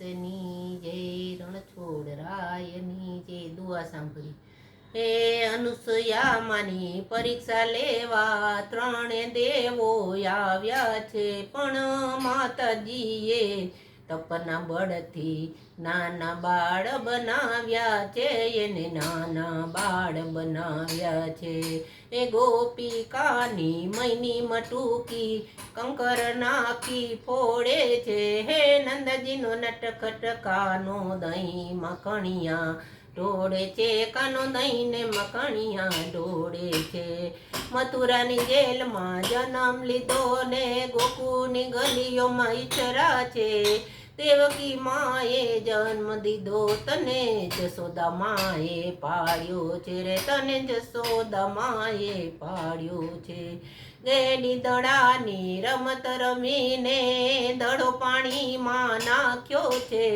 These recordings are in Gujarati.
દ્વારકાધીશની જય રણછોડ રાયની જય દુઆ સાંભળી હે અનુસયા માની પરીક્ષા લેવા ત્રણે દેવો આવ્યા છે પણ માતાજીએ તપના બળથી નાના બાળ બનાવ્યા છે, એને નાના બાળ બનાવ્યા છે. એ ગોપિકાની મૈની મટુકી કંકર નાખી ફોડે છે. હે નંદજીનો નટખટ કાનો દહીં મખણિયા ઢોળે છે. કાનો દહીં ને મખણિયા ઢોળે છે. મથુરાની જેલમાં જન્મ લીધો ને ગોકુની ગલીઓમાં ઈચરા છે. દેવકી માએ જન્મ દીધો, તને જસોદા માએ પાડ્યો છે રે, તને જસોદા માએ પાડ્યો છે. ગેડી દડાની રમત રમીને દડો પાણીમાં નાખ્યો છે.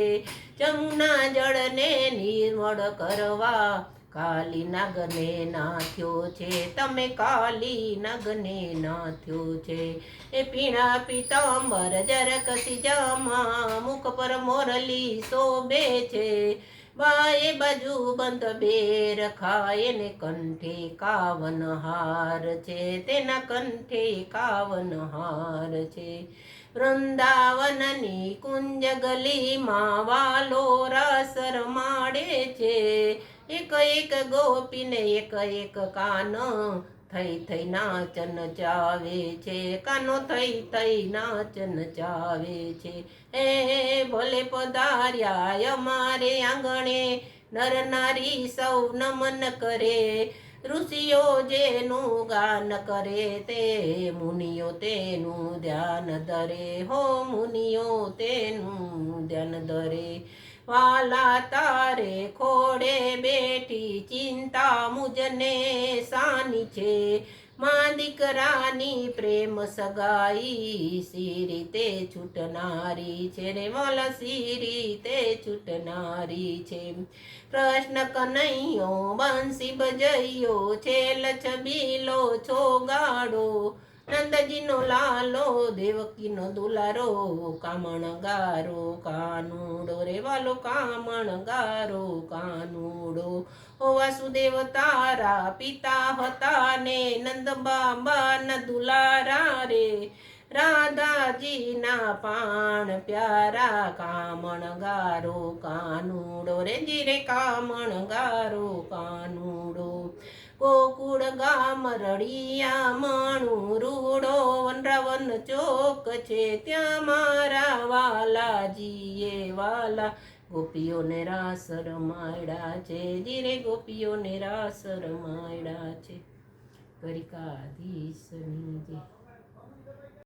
જમના જળને નિર્મળ કરવા કાલી નાગને નાથ્યો છે. તમે કાલી નાગને નાથ્યો છે. એ પીણા પીતાંબર જરકસી જામા મુખ પર મોરલી શોભે છે. બાએ બાજુ બંધ બેર ખાય ને કંઠે કાવન હાર છે. તેના કંઠે કાવન હાર છે. વૃંદાવનની કુંજ ગલીમાં વાલો રસ માડે છે. એક એક ગોપીને એક એક કાન થઈ થઈ નાચન ચાવે છે. કાનો થઈ થઈ નાચન ચાવે છે. હે ભલે પધાર્યા અમારે આંગણે. નર નારી સૌ નમન કરે. ઋષિઓ જેનું ગાન કરે તે, મુનિઓ તેનું ધ્યાન ધરે. હો, મુનિઓ તેનું ધ્યાન ધરે. વાલા તારે ખોડે બેઠી ચિંતા મુજને સાની છે. માં દીકરાની પ્રેમ સગાઈ સી રીતે છૂટનારી છે રે વાલા સી રીતે છૂટનારી છે. કૃષ્ણ કનૈયો બંસી બજૈયો છેલ છબીલો છો ગાડો નંદજીનો લાલો, દેવકીનો દુલારો કામણ ગારો કાનુડો રે વાલો કામણ ગારો કાનુડો. ઓ વાસુદેવ તારા પિતા હતા ને નંદ બાબાના દુલારા રે. રાધાજીના પાણ પ્યારા કામણ ગારો કાનુડો રે જીરે કામણ ગારો કાનુડો. ગોકુળ ગામ વનરાવન ચોક છે ત્યાં મારા વાલાજીએ વાલા ગોપીઓને રાસ રમાયડા છે. જીરે ગોપીઓને રાસ રમાયડા છે. કરિકાધીશની જય